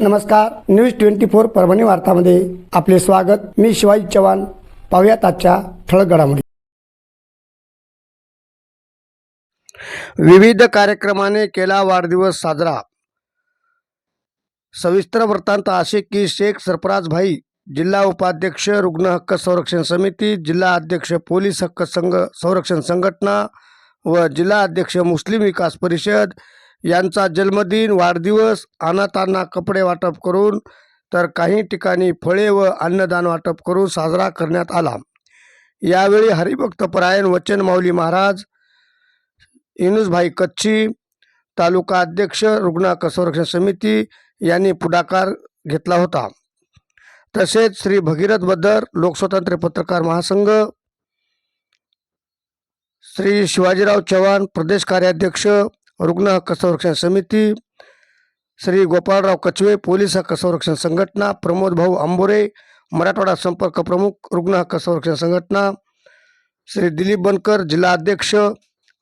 नमस्कार. News twenty four Parbhani वार्तामध्ये आपले स्वागत. मी शिवाजी चव्हाण. पाहुयात आजच्या ठळक घडामोडी. विविध कार्यक्रमाने केला वाढदिवस साजरा. सविस्तर वृत्तांत असे की शेख सरफराज भाई जिल्हा उपाध्यक्ष रुग्ण हक्क संरक्षण समिती जिल्हा अध्यक्ष पोलीस हक्क संघ संरक्षण संघटना व जिल्हा अध्यक्ष मुस्लिम विकास परिषद यांचा जन्मदिन वाढदिवस अनाथांना कपडे वाटप करून तर काही ठिकाणी फळे व अन्नदान वाटप करून साजरा करण्यात आला. यावेळी हरिभक्त परायण वचन माऊली महाराज इनुसभाई कच्छी तालुका अध्यक्ष रुग्ण संरक्षण समिती यांनी पुढाकार घेतला होता. तसेच श्री भगीरथ बद्दर लोकस्वातंत्र्य पत्रकार महासंघ श्री शिवाजीराव चव्हाण प्रदेश कार्याध्यक्ष रुग्ण हक्क संरक्षण समिती श्री गोपाळराव कचवे पोलीस हक्क संरक्षण संघटना प्रमोद भाऊ आंबोरे मराठवाडा संपर्क प्रमुख रुग्ण हक्क संरक्षण संघटना श्री दिलीप बनकर जिल्हा अध्यक्ष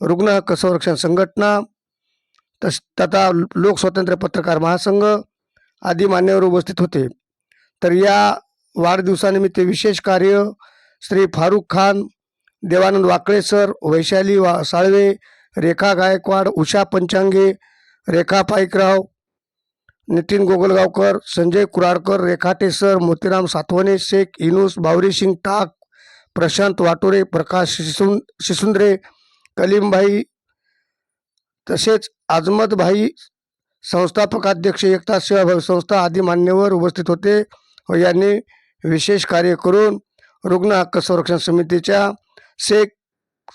रुग्ण हक्क संरक्षण संघटना तस तथा लोकस्वातंत्र्य पत्रकार महासंघ आदी मान्यवर उपस्थित होते. तर या वाढदिवसानिमित्त विशेष कार्य श्री फारुख खान देवानंद वाकळे सर वैशाली वा साळवे रेखा गायकवाड उषा पंचांगे रेखा पाईकराव नितीन गोगलगावकर संजय कुराडकर रेखाटे सर मोतीराम सातवणे शेख इनुस बावरी सिंग टाक प्रशांत वाटोरे प्रकाश शिसुं शिसुंद्रे कलीमभाई तसेच आजमतभाई संस्थापकाध्यक्ष एकता सेवाभावी संस्था आदी मान्यवर उपस्थित होते व यांनी विशेष कार्य करून रुग्ण हक्क संरक्षण समितीच्या शेख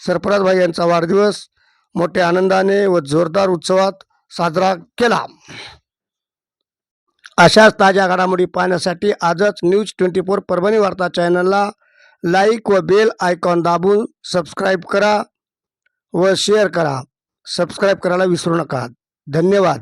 सरफराजभाई यांचा वाढदिवस मोठ्या आनंदाने व जोरदार उत्सवात साजरा केला. अशाच ताज्या घडामोडी पाहण्यासाठी आजच न्यूज ट्वेंटी फोर परभणी वार्ता चॅनलला लाईक व बेल आयकॉन दाबून सबस्क्राईब करा व शेअर करा. सबस्क्राईब करायला विसरू नका. धन्यवाद.